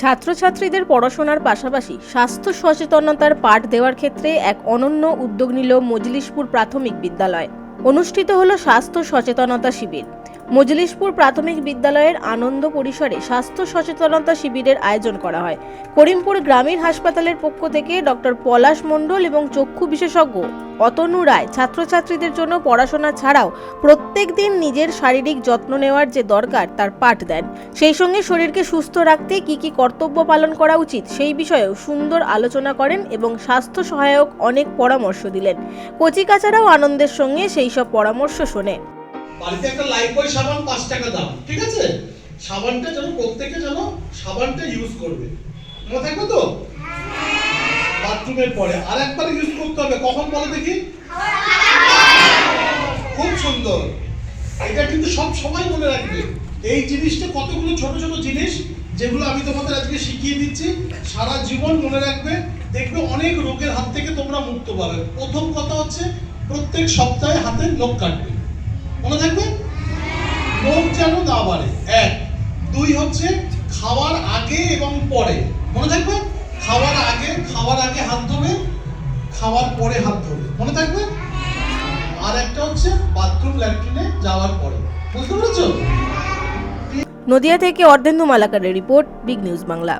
ছাত্রছাত্রীদের পড়াশোনার পাশাপাশি স্বাস্থ্য সচেতনতার পাঠ দেওয়ার ক্ষেত্রে এক অনন্য উদ্যোগ নিল মজলিশপুর প্রাথমিক বিদ্যালয়। অনুষ্ঠিত হলো স্বাস্থ্য সচেতনতা শিবির। মজলিশপুর প্রাথমিক বিদ্যালয়ের আনন্দ পরিসরে স্বাস্থ্য সচেতনতা শিবিরের আয়োজন করা হয়। করিমপুর গ্রামীণ হাসপাতালের পক্ষ থেকে ডক্টর পলাশ মণ্ডল এবং চক্ষু বিশেষজ্ঞ অতনু রায় ছাত্রছাত্রীদের জন্য পড়াশোনা ছাড়াও প্রত্যেক দিন নিজের শারীরিক যত্ন নেওয়ার যে দরকার, তার পাঠ দেন। সেই সঙ্গে শরীরকে সুস্থ রাখতে কি কি কর্তব্য পালন করা উচিত সেই বিষয়েও সুন্দর আলোচনা করেন এবং স্বাস্থ্য সহায়ক অনেক পরামর্শ দিলেন। কচিকাচারাও আনন্দের সঙ্গে সেই সব পরামর্শ শোনে। বাড়িতে একটা সাবান পাঁচ টাকা দাম, ঠিক আছে? সাবানটা যেন প্রত্যেকে যেন সাবানটা ইউজ করবে। মনে থাকবে তো? বাথরুমের পরে। আর একবার ইউজ করতে হবে। কখন বলো দেখি? খুব সুন্দর। এটা কিন্তু সব সময় মনে রাখবে। এই জিনিসটা কতগুলো ছোট ছোট জিনিস যেগুলো আমি তোমাদের আজকে শিখিয়ে দিচ্ছি। সারা জীবন মনে রাখবে। দেখবে অনেক রোগের হাত থেকে তোমরা মুক্ত পাবে। প্রথম কথা হচ্ছে, প্রত্যেক সপ্তাহে হাতে নখ কাটবে। মনে থাকবে? নখ যেন না বাড়ে। এক। দুই হচ্ছে, খাওয়ার আগে এবং পরে। মনে থাকবে? খাওয়ার পরে হাত ধোবে মনে থাকবে? আর একটা হচ্ছে বাথরুম ল্যাট্রিনে যাওয়ার পরে। বুঝতে পেরেছ? নদিয়া থেকে অর্ধেন্দু মালাকারের রিপোর্ট, বিগ নিউজ বাংলা।